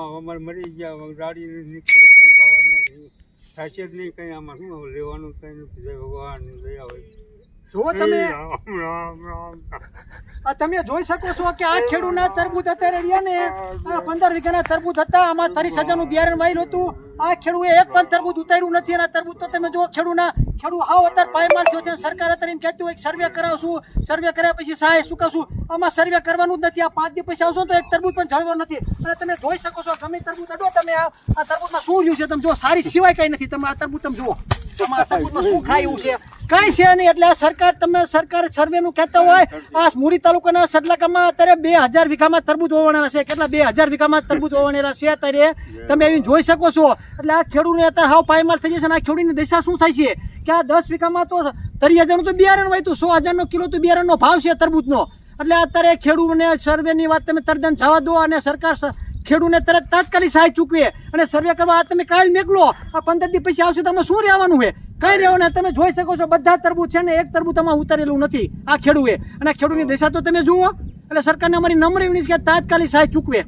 આમાં અમારે મરી ગયા ગાડી નીકળી કંઈ ખાવા નથી જ નહીં કંઈ આમાં શું લેવાનું કંઈ નથી? જય ભગવાન દયા હોય જો તમે તમે જોઈ શકો છો કે આ ખેડૂના તરબૂચ અત્યારે રહ્યા ને. આ પંદર વીઘાના તરબૂચ હતા આમાં ત્રીસ હજારનું બિયારણ વાયેલું હતું. આ ખેડૂએ એક પણ તરબૂત ઉતાર્યું નથી અને તરબૂત તરબૂચ તો તમે જો ખેડૂના ખેડૂ હાવ અત્યારે પાયમાલ થયો છે. સરકાર અત્યારે એમ કહેતું હોય કે સર્વે કરાવશું. સર્વે કર્યા પછી સહાય કરશું આમાં સર્વે કરવાનું જ નથી. આ પાંચ દિવસ પછી આવશો તો એક તરબૂજ પણ જળવો નથી. અને તમે જોઈ શકો છો, ગમે તરબૂજ અડો તમે આ તરબૂજમાં શું રહ્યું છે? તમે જો સારી સિવાય કંઈ નથી. તમે આ તરબૂજ તમે જુઓ આમાં તરબૂજમાં શું ખાય છે? કઈ છે નહીં. એટલે આ સરકાર, તમે સરકાર સર્વેનું કહેતા હોય, આ મુરી તાલુકાના સડલાકામાં અત્યારે બે હજાર વીઘામાં તરબૂજ વવાણેલા છે. કેટલા? બે હજાર વીઘામાં તરબૂજ વવાણેલા છે અત્યારે. તમે એવી જોઈ શકો છો. એટલે આ ખેડૂતને અત્યારે હાવ પાયમાલ થઈ જશે અને આ ખેડૂતની દશા શું થાય છે? કે આ દસ વીઘામાં તો ત્રીસ હજારનું તો બિયારણ હોય તો સો હજારનો કિલો તો બિયારણનો ભાવ છે તરબૂચનો. એટલે અત્યારે ખેડૂતને સર્વેની વાત તમે તરદન જવા દો અને સરકાર ખેડૂતને તરત તાત્કાલિક સહાય ચૂકવે અને સર્વે કરવા આ તમે કાલ મેકલો આ પંદર દિવસ પછી આવશે તો આમાં શું રહેવાનું છે? કઈ રહેવાનું તમે જોઈ શકો છો બધા તરબૂચ છે ને એક તરબૂચ તમારે ઉતારેલું નથી આ ખેડૂએ. અને ખેડૂતની દશા તો તમે જુઓ. એટલે સરકારને અમારી નમ્ર વિનંતી કે તાત્કાલિક સહાય ચૂકવે.